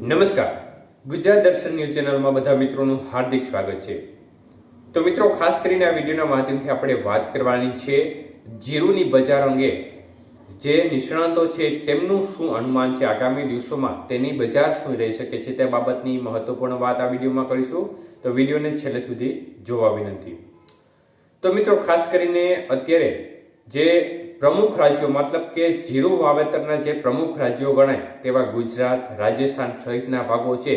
નમસ્કાર. ગુજરાત દર્શન ન્યૂઝ ચેનલમાં બધા મિત્રોનું હાર્દિક સ્વાગત છે. તો મિત્રો, ખાસ કરીને આ વિડીયોના માધ્યમથી આપણે વાત કરવાની છે જીરુની બજાર અંગે. જે નિષ્ણાતો છે, તેમનું શું અનુમાન છે? આગામી દિવસોમાં તેની બજાર શું રહી શકે છે તે બાબતની મહત્વપૂર્ણ વાત આ વિડીયોમાં કરીશું. તો વિડીયોને છેલ્લે સુધી જોવા વિનંતી. તો મિત્રો, ખાસ કરીને અત્યારે જે પ્રમુખ રાજ્યો, મતલબ કે જીરું વાવેતરના જે પ્રમુખ રાજ્યો ગણાય, તેવા ગુજરાત, રાજસ્થાન સહિતના ભાગો છે,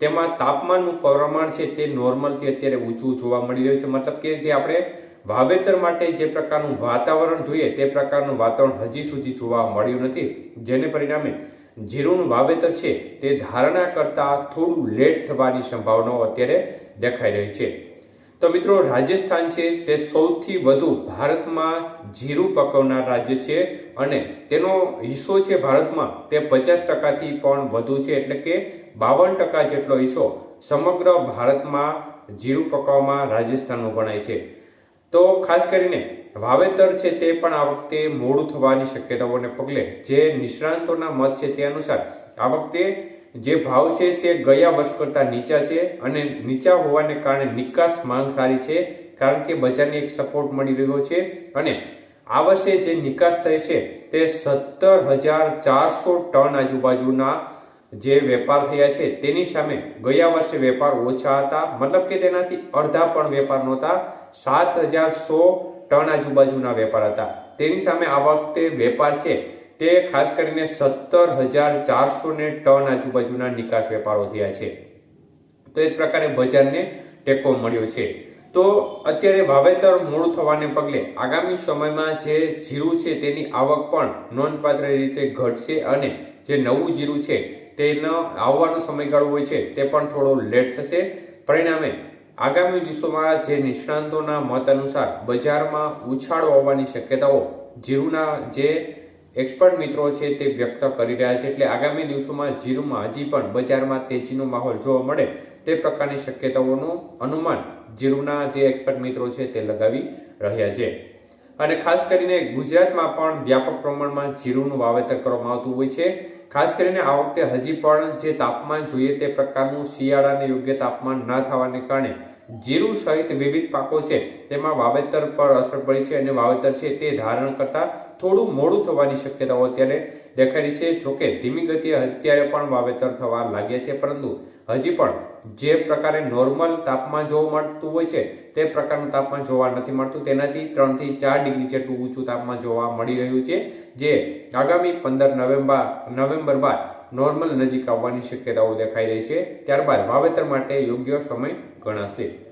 તેમાં તાપમાનનું પ્રમાણ છે તે નોર્મલથી અત્યારે ઊંચું જોવા મળી રહ્યું છે. મતલબ કે જે આપણે વાવેતર માટે જે પ્રકારનું વાતાવરણ જોઈએ, તે પ્રકારનું વાતાવરણ હજી સુધી જોવા મળ્યું નથી. જેને પરિણામે જીરુંનું વાવેતર છે તે ધારણા કરતાં થોડું લેટ થવાની સંભાવનાઓ અત્યારે દેખાઈ રહી છે. તો મિત્રો, રાજસ્થાન છે તે સૌથી વધુ ભારતમાં જીરું પકવનાર રાજ્ય છે અને તેનો હિસ્સો છે ભારતમાં તે પચાસ ટકાથી પણ વધુ છે. એટલે કે બાવન ટકા જેટલો હિસ્સો સમગ્ર ભારતમાં જીરું પકવવામાં રાજસ્થાનનો ગણાય છે. તો ખાસ કરીને વાવેતર છે તે પણ આ વખતે મોડું થવાની શક્યતાઓને પગલે જે નિષ્ણાંતોના મત છે તે અનુસાર આ વખતે જે ભાવ છે તે ગયા વર્ષ કરતાં નીચા છે અને નીચા હોવાને કારણે નિકાસ માંગ સારી છે, કારણ કે બજારને એક સપોર્ટ મળી રહ્યો છે અને આ વર્ષે જે નિકાસ થઈ છે તે સત્તર હજાર ચારસો ટન આજુબાજુના જે વેપાર થયા છે તેની સામે ગયા વર્ષે વેપાર ઓછા હતા, મતલબ કે તેનાથી અડધા પણ વેપાર નહોતા, સાત હજાર સો ટન આજુબાજુના વેપાર હતા. તેની સામે આ વખતે વેપાર છે તે ખાસ કરીને સત્તર હજાર ચારસો ને ટન આજુબાજુના નિકાસ વેપારો થયા છે. તો એક પ્રકારે બજારને ટેકો મળ્યો છે. તો અત્યારે વાવેતર મોડું થવાને પગલે આગામી સમયમાં જે જીરું છે તેની આવક પણ નોંધપાત્ર રીતે ઘટશે અને જે નવું જીરું છે તેનો આવવાનો સમયગાળો હોય છે તે પણ થોડો લેટ થશે. પરિણામે આગામી દિવસોમાં જે નિષ્ણાંતોના મત અનુસાર બજારમાં ઉછાળો આવવાની શક્યતાઓ જીરુના જે એક્સપર્ટ મિત્રો છે તે વ્યક્ત કરી રહ્યા છે એટલે આગામી દિવસોમાં જીરુમાં હજી પણ બજારમાં તેજીનો માહોલ જોવા મળે તે પ્રકારની શક્યતાઓનું અનુમાન જીરુના જે એક્સપર્ટ મિત્રો છે તે લગાવી રહ્યા છે. અને ખાસ કરીને ગુજરાતમાં પણ વ્યાપક પ્રમાણમાં જીરુનું વાવેતર કરવામાં આવતું હોય છે. ખાસ કરીને આ વખતે હજી પણ જે તાપમાન જોઈએ તે પ્રકારનું શિયાળાને યોગ્ય તાપમાન ન થવાને કારણે જીરું સહિત વિવિધ પાકો છે. તેમાં વાવેતર પર અસર પડી છે અને વાવેતર છે તે ધારણ કરતાં થોડું મોડું થવાની શક્યતાઓ અત્યારે દેખાઈ રહી છે. જોકે ધીમી ગતિએ અત્યારે પણ વાવેતર થવા લાગ્યા છે, પરંતુ હજી પણ જે પ્રકારે નોર્મલ તાપમાન જોવા મળતું હોય છે, તે પ્રકારનું તાપમાન જોવા નથી મળતું. તેનાથી ત્રણથી ચાર ડિગ્રી જેટલું ઊંચું તાપમાન જોવા મળી રહ્યું છે, જે આગામી પંદર નવેમ્બર નવેમ્બર બાદ નોર્મલ નજીક આવવાની શક્યતાઓ દેખાઈ રહી છે. ત્યારબાદ વાવેતર માટે યોગ્ય સમય ગણાશે.